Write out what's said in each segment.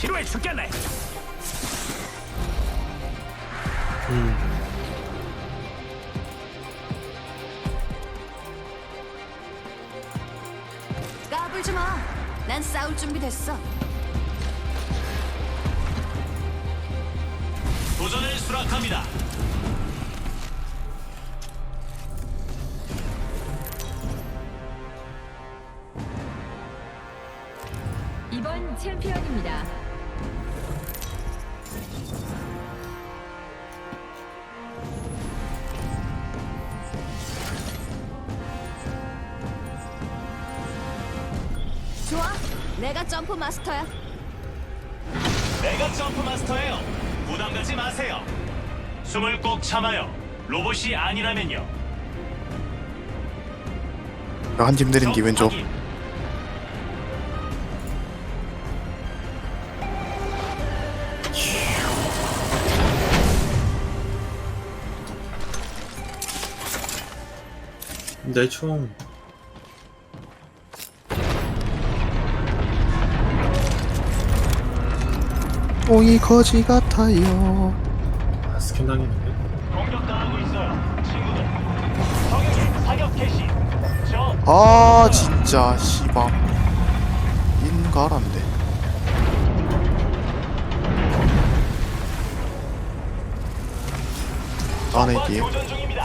지루해 죽겠네. 까불지 마. 난 싸울 준비 됐어. 도전을 수락합니다. 좋아. 내가 점프 마스터야. 내가 점프 마스터예요. 부담 갖지 마세요. 숨을 꼭 참아요. 로봇이 아니라면요. 한팀 내린 뒤 왼쪽 확인. 내 총. 똥이 거지 같아요 아, 스캔 당했는데. 공격당하고 있어요. 친구들. 성역의 사격 개시. 저 아 진짜 씨발 인가란데 안에 적과 뒤에 교전 중입니다.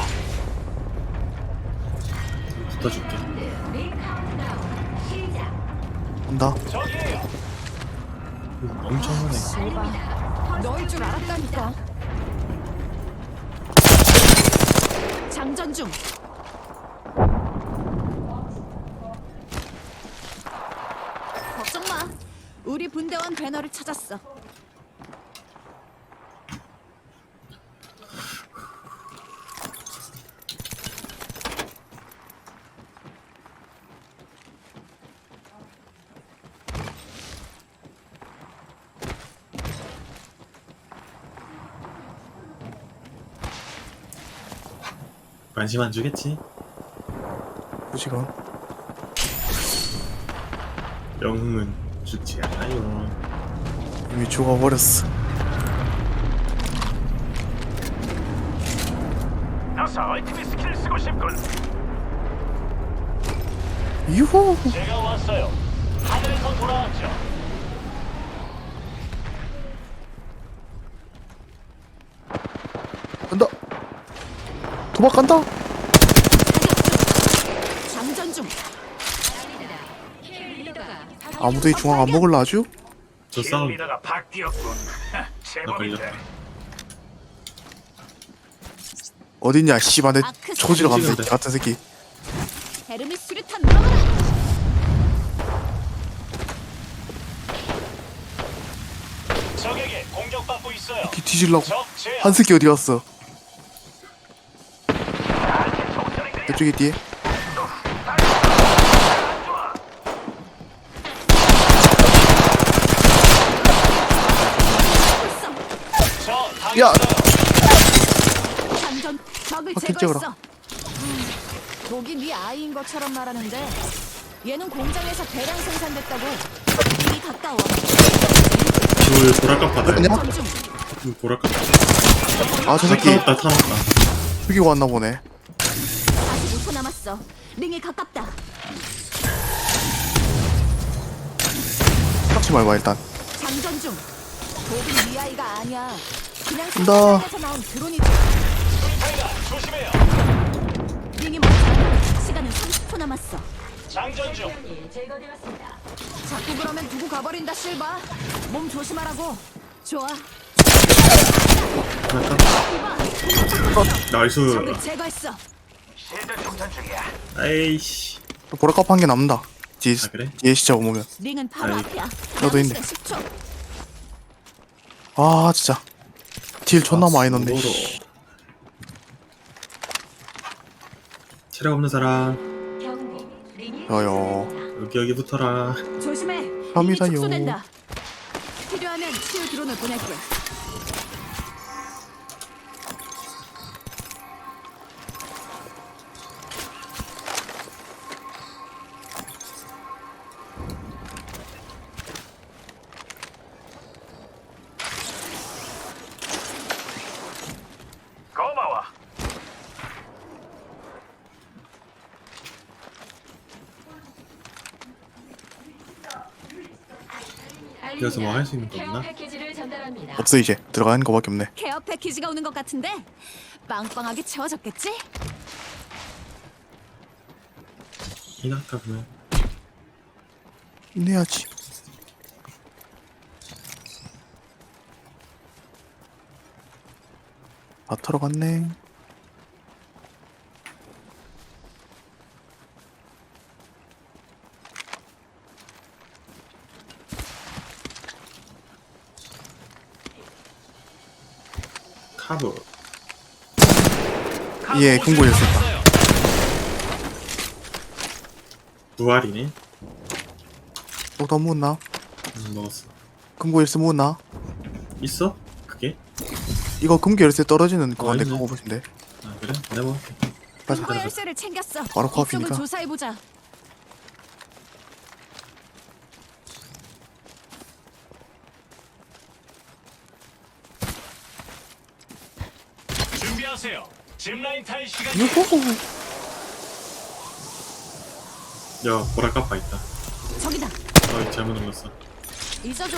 붙어줄게. 온다 저기에요. 엄청나네. 너일 줄 알았다니까. 장전 중. 걱정 마. 우리 분대원 배너를 찾았어. 관심 안 주겠지? 무시건 영웅은 죽지 않아요. 이미 죽어버렸어 어서 얼티밋 스킬을 쓰고 싶군. 유후 제가 왔어요. 하늘에서 돌아왔죠. 도망간다 장전 중. 아무도 이 중앙 안 먹을라 아주? 저 싸움 리더가 바뀌었군. 나 제법인데. 걸렸다. 어딨냐 씨발 내 초지로 간다 이 초지로인데. 같은 새끼 수류탄 물어봐라. 적에게 공격받고 있어요. 뒤 뒤질라고 적 제압. 한 새끼 어디 갔어 이쪽에 뒤에 저 야! 제거했어. 찍어라. 음, 독이 네 아이인 것처럼 말하는데 얘는 공장에서 대량 생산됐다고. 이리 가까워. 둘 보라값 받아야 돼. 아니야? 장전 중. 둘 보라값. 아저다 새끼 타놨다 타놨다. 죽이고 왔나 보네 45초 남았어. 링에 가깝다. 탁지 말고 일단 장전 중. 독이 네 아이가 아니야. 그냥 나- 생산에서 나온 드론이지. 수리탄이다. 조심해요. 링이 멀지 시간은 30초 남았어. 장전 중. 자꾸 그러면 두고 가버린다 실바. 몸 조심하라고. 좋아. 나이스. 적을 제거했어. 실드 충전 중이야. 아이씨. 보라값 한개 남는다 뒤에, 아, 그래? 뒤에 시작 보면 링은 바로 아이, 앞이야. 나도 있네. 10초. 아 진짜 딜 존나 많이 넣네 서로. 씨. 체력 없는 사람 여여 여기 여기 붙어라. 조심해. 링이 축소된다. 필요하면 치유 드론을 보낼게. 여기서 뭐 할 수 있는 거 없나? 없어 이제. 들어가는 거밖에 없네. 케어 패키지가 오는 것 같은데 빵빵하게 채워졌겠지? 이나카 보면 인내야지 다 털어 갔네 카브 예, 금고 열쇠 있다. 있어요. 부활이네 또다 모았나? 음, 먹었어 금고 열쇠 모았나? 있어? 그게? 이거 금고 열쇠 떨어지는 아니네. 그거 보신데 아 그래? 내뭐 맞아 금고 열쇠를 챙겼어. 바로 코앞이니까. 조사해 보자. 유후 야 보라 까빠 있다. 저기다. 아 잘못 눌렀어. 잊어줘.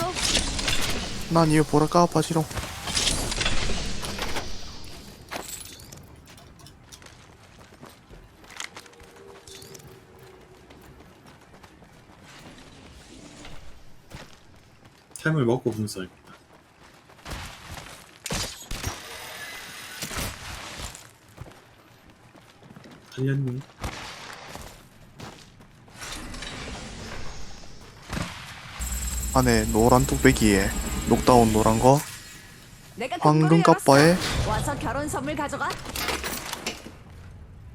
난 이거 보라 까파지롱 템을 먹고 분석 달렸니? 안에 노란 뚝배기에 녹다운 노란 거 내가 황금. 까빠에 와서 결혼 선물 가져가.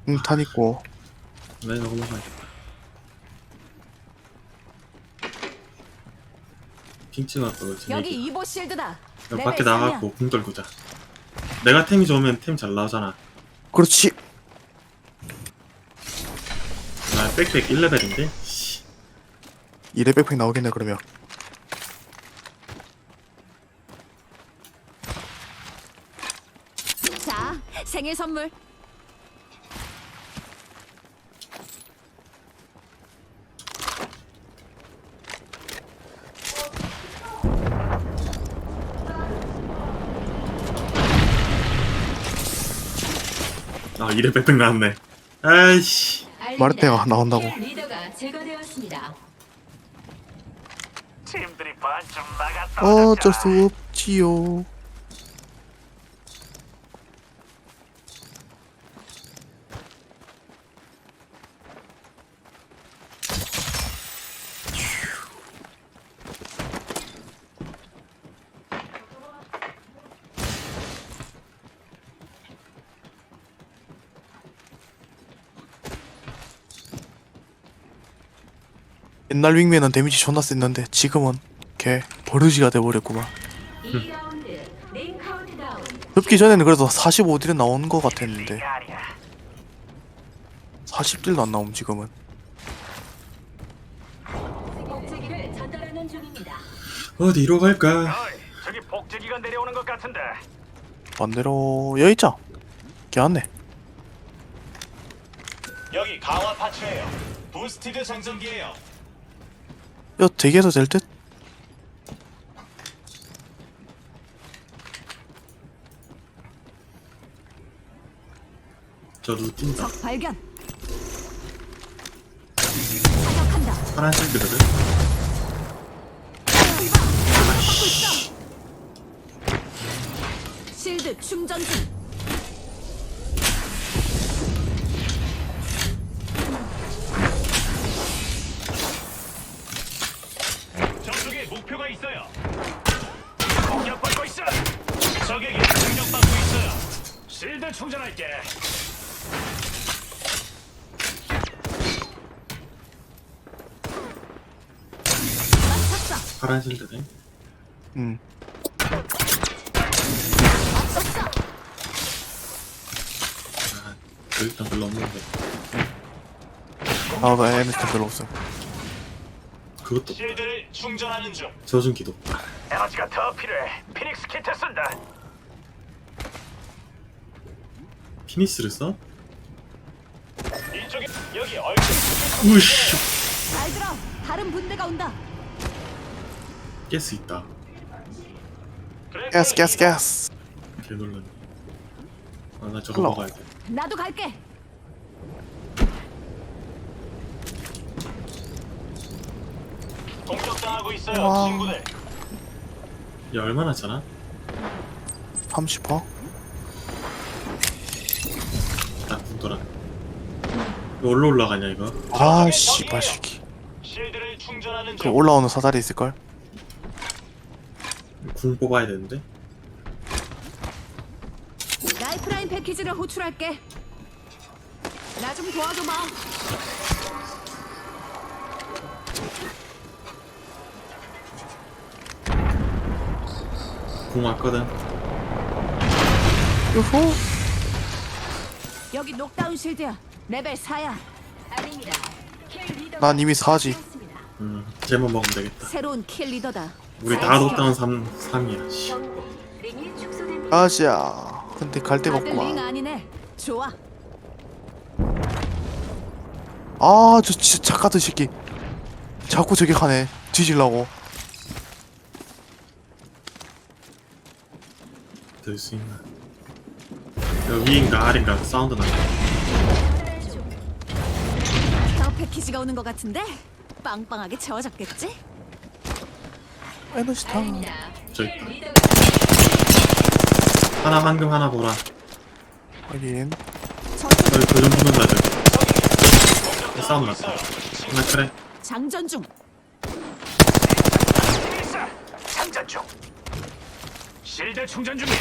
응탄 있고 나 이거 먹어야겠다 핑치가 또 지내기 여기 이보 실드다. 밖에 3이야. 나가고 궁 떨구자 내가 템이 좋으면 템 잘 나오잖아 그렇지 나 백팩 1레벨인데? 이레 백팩 나오겠네 그러면 자, 생일 선물. 아 2레벨 백팩 나왔네 아이씨 마르테가 나온다고. 어쩔 수 없지요 옛날 윙맨은 데미지 존나 셌는데 지금은 걔 버르지가 돼버렸구만 2라운드 링 카운트다운. 접기 전에는 그래도 45딜은 나오는 것 같았는데 40딜도 안 나옴 지금은. 어디로 갈까? 어이, 저기 복제기가 내려오는 것 같은데. 반대로 여기 있자 걔안네 여기 강화 파츠예요. 부스티드 장전기예요. 야 대기해도 될 듯 저도 뛴다 적 발견. 사격한다. 파란 실드거든? 실드 충전 중. 파란 실드네 음 맞췄어. 아 일단 별로 없는데 아가 에미스탄 별로 없어 그것도 실드를 충전하는 중. 저준 기도 에너지가 더 필요해. 피닉스 키트 쓴다. 피니스를 써? 이쪽에 여기 얼굴. 우씨 잘 들어. 다른 분대가 온다. 가스 있다. 가스 가스 가스 개 놀랐네. 아, 나 저거 흘러. 먹어야 돼. 나도 갈게. 공격당하고 있어요, 와. 친구들. 야, 얼마나 차나? 30퍼? 딱 붙더라. 이거 올라 올라가냐, 이거? 아 씨발 새끼 실드를 충전하는 그 중. 올라오는 사다리 있을걸? 궁 뽑아야 되는데? 라이프라인 패키지를 호출할게. 나 좀 도와줘봐. 궁 왔거든. 유후 여기 녹다운 실드야. 레벨 4야. 아닙니다. 킬 리더. 난 이미 사지 음, 쟤만 먹으면 되겠다. 새로운 킬 리더다. 우리 다 녹다운 3, 3이야, 씨. 경고. 링이 축소됩니다. 가자 근데 갈 데가 다들 링 없구만 아니네. 좋아. 아저 진짜 착하던 새끼 자꾸 저기 가네 뒤질라고 될수 있나? 여기 위인가 아래인가 사운드 나네. 더 패키지가 오는 것 같은데? 빵빵하게 채워졌겠지? 에너지 탕 아닙니다. 저킬 있다. 하나 황금 하나 보라. 하긴 저쪽 여기 교전 붙는다, 저기. 싸움 났다. 하나 그래. 장전 중. 장전 중. 실드 충전 중이야.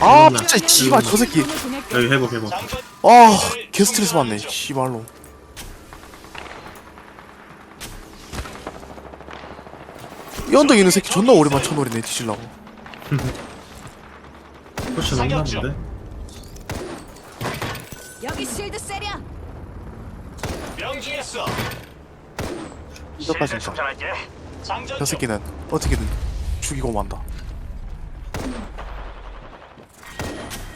아 끝났나? 진짜 씨발 저 새끼. 여기 회복, 회복. 아 개 스트레스 받네 씨발로 이 언덕에 있는 새끼 존나 오랜만 쳐노리네 뒤질라고 포션 없나 본데? 여기 실드 셀이야. 명중했어. 이것까지 충전할게. 장전 저 중. 새끼는 어떻게든 죽이고 만다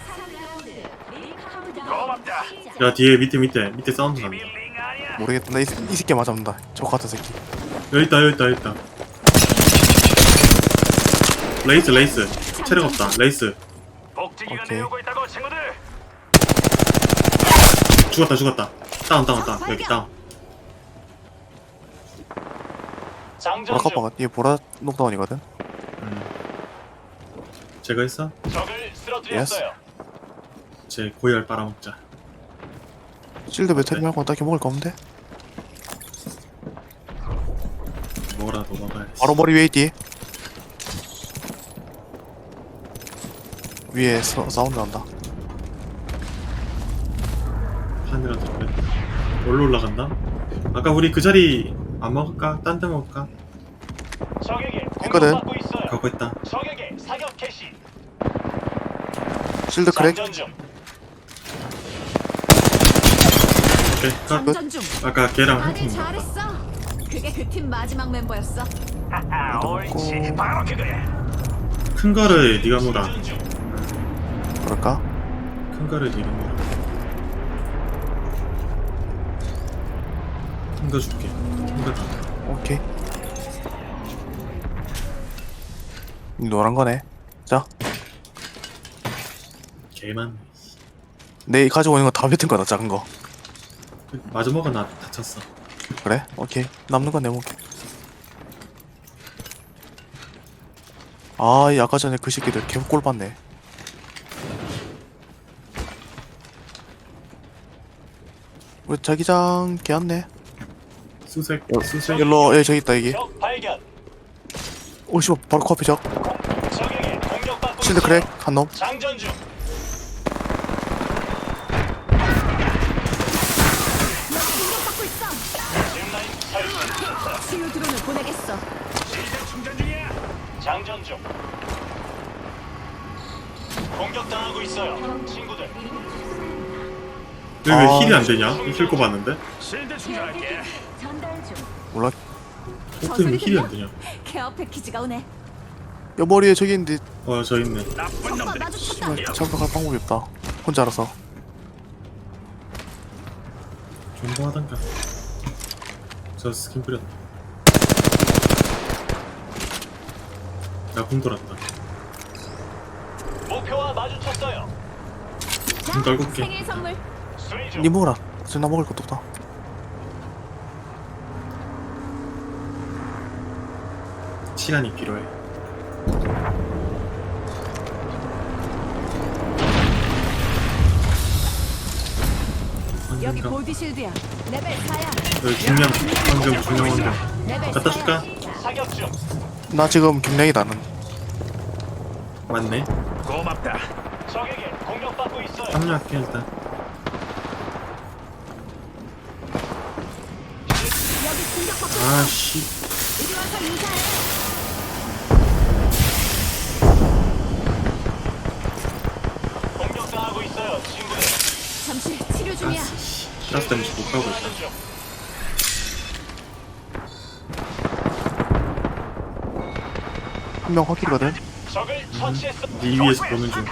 3라운드. 링 카운트다운. 고맙다. 시작. 야, 뒤에 밑에, 밑에, 밑에 사운드 난다. 아니야. 모르겠다 나 이 새끼 맞아본다 저 같은 새끼 여기 있다, 여기 있다, 여기 있다. 레이스, 레이스. 체력 없다, 레이스. 복지기가 오케이. 내오고 있다고 친구들. 죽었다, 죽었다. 다운, 다운, 다운. 여기 다운. 장전 중. 아까봐 얘 보라 녹다운이거든 음. 제가? 적을 쓰러뜨렸어요. 제 고열 빨아먹자. 실드 배터리 말고 딱히 먹을 거 없는데? 뭐라도 먹어야지. 바로 머리 위에 있디 위에 서, 사운드 난다 하늘한테 그래. 올라 올라간다? 아까 우리 그 자리 안 먹을까? 딴 데 먹을까? 적에게 했거든. 공격받고 있어요. 가고 있다. 적에게 사격 캐시. 실드 크랙 장전 중. 오케이. 장전 중. 아까 걔랑 한 아니 팀. 잘했어. 그게 그 팀 마지막 멤버였어. 하하, 옳지. 바로 그거야. 큰 거를 네가 몰아. 장전 중. 그럴까? 큰 거를 네가 몰아. 큰거 줄게. 큰거 다. 오케이 이 노란 거네 자 개만. 내 가지고 있는 거 다 뱉은 거다 작은 거 먹어 나 다쳤어. 그래? 오케이 남는 건 내먹게 아 이 아까 전에 그 새끼들 꼴 봤네 우리 자기장 개왔네 수색, 여- 수색. 일로 예 저기 있다 여기 적 발견. 오 씨발 바로 코앞에 적 적에게 공격받고 실드. 크랙 한놈 장전 중. 공격받고 있어. 짚라인 설치. 치유 드론을 보내겠어. 실드 충전 중이야. 장전 중. 공격당하고 있어요. 친구들. 여기 왜 아, 힐이 안 되냐? 힐 꼽았는데? 실드 케어 충전할게. 패키지 전달 중. 몰라 어떻게 왜 힐이 안 되냐? 케어 패키지가 오네. 여 머리에 저기 있는데 어, 저 있네. 마주쳤다. 씨발 잡아갈 방법이 없다 혼자 알아서 존버하던가. 저 스킨 뿌렸다. 나궁 돌았다. 목표와 마주쳤어요. 자, 좀 떨굴게. 생일 선물. 니 먹어라 저나 먹을 것도 없다 시간이 필요해. 여기 언젠가. 골디실드야. 레벨 4야. 여기 중량, 황금, 중량. 레벨 갖다 4야. 줄까? 사격 중. 나 지금 경량이 나는 맞네. 고맙다. 적에게 공격받고 있어요. 합류할게 일단. 아씨. 이리 와서 인사해. 공격당하고 있어요, 친구들. 잠시 치료 중이야. 가스 때문에 못 가고 있다. 중. 한 명 확킬이거든 적을 처치했어. 네 위에서 보는 중.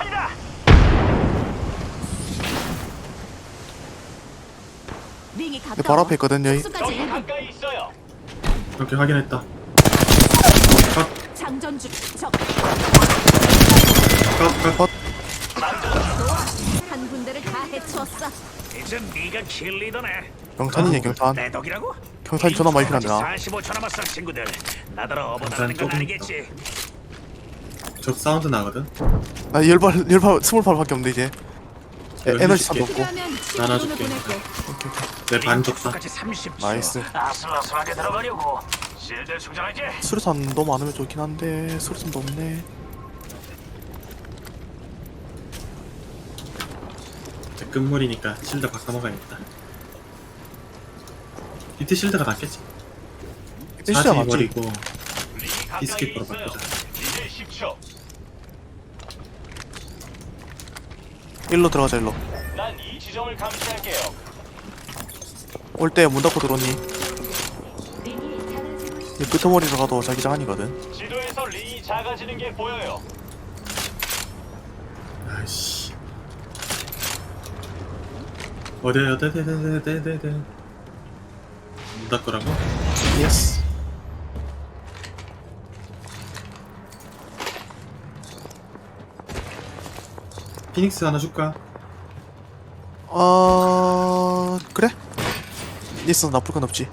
링이 가까워. 내 바로 앞에 있거든 여기 수까지 적이 1분. 가까이 있어요. 이렇게 확인했다. 컷, 장전 중. 적. 컷, 컷. 한 군데를 다 해치웠어. 이제 네가 킬리더네. 경탄이냐 경탄 내 덕이라고? 경탄이 전화 많이 필요한데 나 45초 남았어 친구들. 나더러 어버다는 건 조금 아니겠지. 적 사운드 나거든. 나 열발 열발 스물 발밖에 없는데 이제 에, 에너지 필요하면 친구분을 나눠줄게. 보낼게. 내반 줬다. 까지 30초. 나이스. 아슬아슬하게 들어가려고. 실드 충전하지. 수류탄도 많으면 좋긴 한데 수류탄도 없네 이제 끝물이니까 실드 바꿔 먹어야겠다. 비트 실드가 낫겠지. 사지 맞지 버리고 가까이 디스켓으로. 바꾸자. 이제 10초. 일로 들어가자 일로 난 이 지점을 감시할게요. 올 때 문 닫고 들어오니. 이 끄트머리로 가도 자기장 아니거든 지도에서 링이 작아지는 게 보여요. 아이씨. 어디 어디 어디 어디 어디 어디 어디. 문 닫거라고? 예스 피닉스 하나 줄까? 어... 그래? 있어 나쁠 건 없지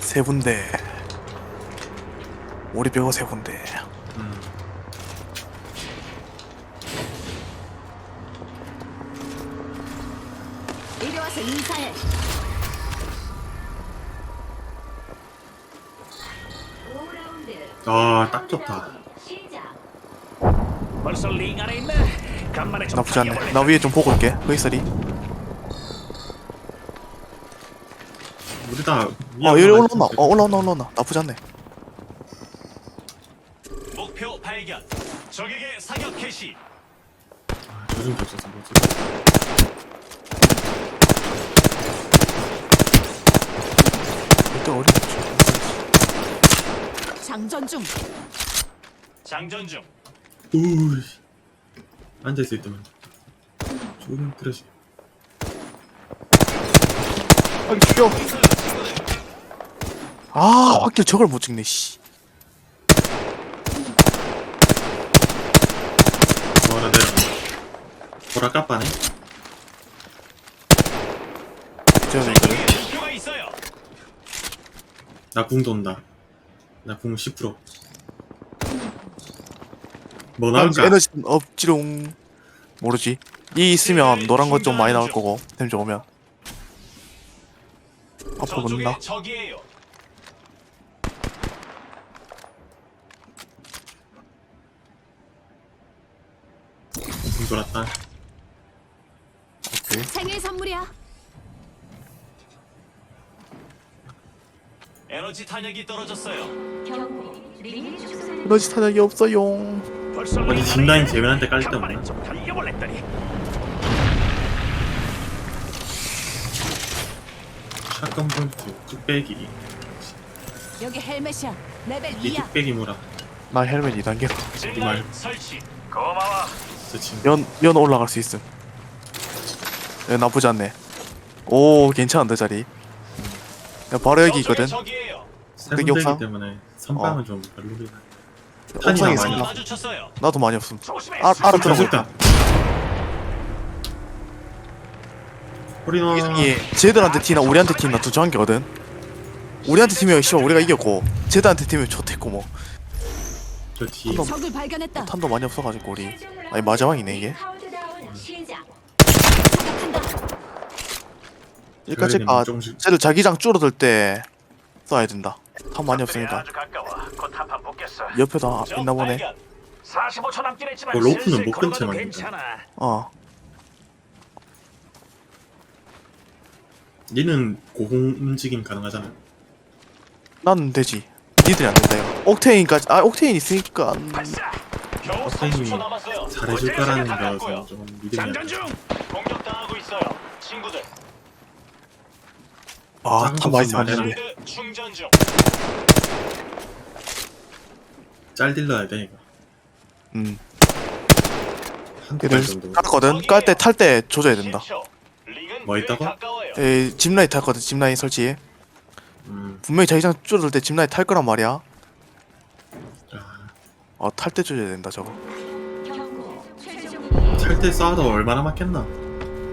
세 군데 우리 배우 세 군데 음. 이리 와서 인사해. 아, 딱 좋다. 벌써 링 안에 있네. 간만에 좀 나쁘지 않네. 나 위에 좀 보고 올게 있어리 우리 다어 여기 올라온다 것어 올라온다 올라온다 나쁘지 않네 목표 발견. 적에게 사격 개시. 아, 요즘 없어서 뭐지? 일단 어렵지 장전 중. 장전 중. 우이. 앉아 있을 때만 조금 들으시. 아이 죽여 아 확길 저걸 못 찍네 씨 뭐라 내려. 보라 까빠네. 저는 적에게 있거든 목표가 있어요. 나궁 돈다. 나 궁 10%. 뭐난 나올까? 에너지 없지롱 모르지 이 있으면 노란 것 좀 많이 나올 거고 템 좋으면 앞으로 붙는다 적이에요. 돌았다. 오케이 생일 선물이야. 에너지 탄약이 떨어졌어요. 경고. 링이. 에너지 탄약이 없어용 어디 안에 재면한테 있네. 깔때 없나? 샷건 볼트, 뚝배기. 여기 헬멧이야. 레벨 이 2야. 뚝배기 뭐라. 나 헬멧 2단계 진라인 설치. 고마워. 연, 연 올라갈 수 있음 야, 나쁘지 않네 오 괜찮은데 자리 야, 바로 여기 저쪽에 있거든 적이에요. 세군데기 없어? 때문에 선방은 좀 별로긴 한데. 탄이 옥상에 많이 있습니다 마주쳤어요. 나도 많이 없음. 아, 알아들어 됐다. 우리는 이게 쟤들한테 티나 우리한테 티나 두 장기거든 우리한테 팀이면 씨발 우리가 이겼고 쟤들한테 팀이면 좋댔고 뭐 저 뒤에 적을 발견했다. 탄도 많이 없어가지고 우리 아니 마지막이네 이게 카운트다운 시작. 아 조금씩 쟤들 자기장 줄어들 때 써야 된다 탄 많이 없으니까 아주 가까워. 곧. 옆에다 적 있나 보네 발견. 45초 남긴 했지만 그 로프는 슬슬 못 걸어가도 끊잖아, 괜찮아. 어 니는 고공 움직임 가능하잖아. 나는 되지 니들이 안 된다 이거 옥테인까지 아 옥테인 있으니까 발사. 겨우 어떤 30초 남았어요. 잘해줄 거라는 거여서 좀 믿음이 안 장전 가. 중. 공격 당하고 있어요. 친구들. 많이 샀는데 쉴드 충전 중. 짤 딜러야 돼 이거. 음 한두 발 정도. 깔거든 깔 때 탈 때 조져야 된다 10초. 링은 뭐꽤 있다고? 에 짚라인 탈거든 짚라인 설치 음. 분명히 자기장 줄어들 때 짚라인 탈 거란 말이야 아, 어탈 때 조져야 된다 저거 경고. 최종 찰때 쏴도 얼마나 맞겠나?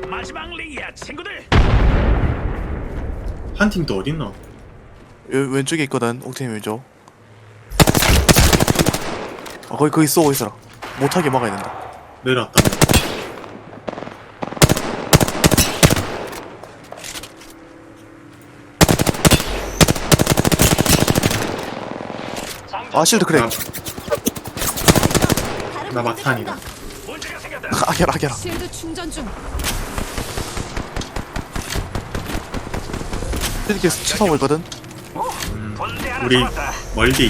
마지막 링이야, 친구들. 한 팀 또 어딨노? 요, 왼쪽에 있거든 옥테인 왼쪽 어 거기 거기 쏘고 있어라 못하게 막아야 된다 내려왔다. 아 실드 나, 그래 나 분들 막탄이다. 아게라 아게라 실드 충전 중. 이렇게 본대 하나 우리. 멀디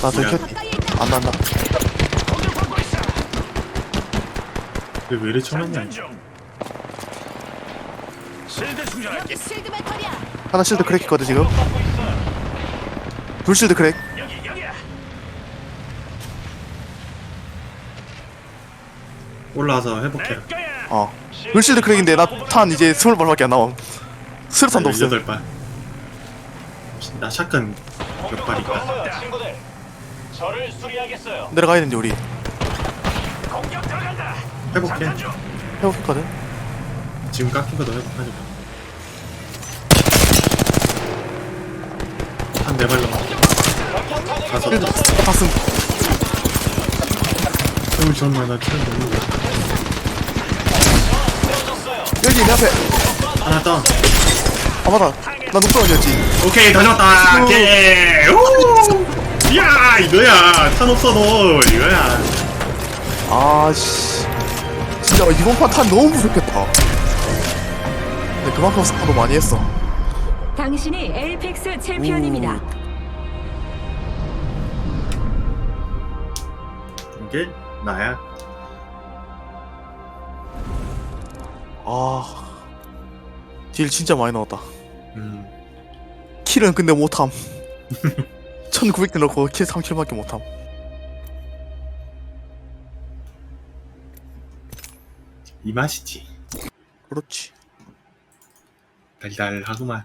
나 가까이 있다. 안 난다. 왜 이래 쳐놨냐? 실드 충전할게. 여기 실드 배터리야. 하나 실드 크랙 있거든 지금. 불 실드 크랙 여기 여기야. 올라와서 내 회복해라. 거야. 어 불실드 크랙인데 나 탄 이제 스물 발밖에 안 남아 수류탄도 없어 18발. 나 샷건 몇 발이까? 공격받고 친구들. 저를 수리하겠어요. 내려가야 되는데 우리 공격 들어간다. 회복해. 장전 중. 회복했거든 지금 깎인 거도 회복하니까. 한네 발로 가서 봤음 형을 정말 나 처음 보는 여기 내 앞에 하나 다운. 아 맞다 나 눈덩어리였지 오케이 다 잡았다. 오케이. 오! 야 이거야. 탄 없어 너 이거야. 아씨 진짜 이번 판탄 너무 부족했다 근데 그만큼 스파도 많이 했어 당신이 엘픽스 챔피언입니다. 이게 나야. 아딜 진짜 많이 넣었다 음. 킬은 근데 못함 1900개 넣고 킬 3킬밖에 못함 이 맛이지. 그렇지 달달하구만.